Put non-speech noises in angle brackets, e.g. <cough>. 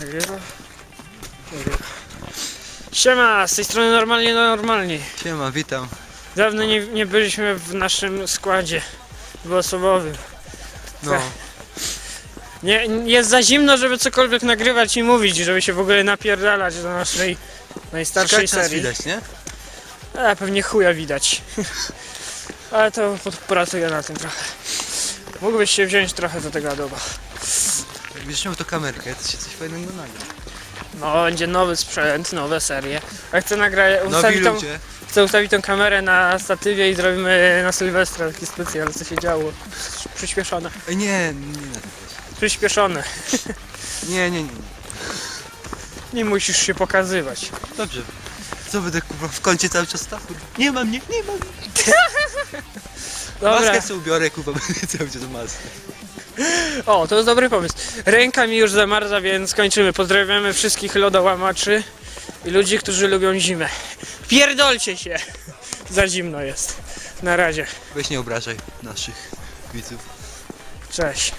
Nagrywa? Nagrywa. Siema, z tej strony normalnie no normalni. Siema, witam. Dawno nie, nie byliśmy w naszym składzie dwuosobowym. No. <laughs> Nie, jest za zimno, żeby cokolwiek nagrywać i mówić, żeby się w ogóle napierdalać do naszej najstarszej Ciekawe, serii. widać, nie? A pewnie chuja widać. <laughs> Ale to popracuję na tym trochę. Mógłbyś się wziąć trochę do tego adoba. Wiesz, miał to kamerkę, to się coś fajnego nagra. No, będzie nowy sprzęt, nowe serie. A chcę nagrać, ustawić tą, ludzie. chcę ustawić tą kamerę na statywie i zrobimy na Sylwestra taki specjal, co się działo. Przyspieszone. Ej, nie, nie, nie, Przyspieszone. nie, nie, nie. Nie musisz się pokazywać. Dobrze. Co będę kurwa w kącie cały czas stał? Nie mam, nie, nie mam. <laughs> Dobra. Maskę sobie ubiorę, kurwa, będę cały czas maskę. O, to jest dobry pomysł. Ręka mi już zamarza, więc kończymy. Pozdrawiamy wszystkich lodołamaczy i ludzi, którzy lubią zimę. Pierdolcie się! Za zimno jest. Na razie. Weź nie obrażaj naszych widzów. Cześć.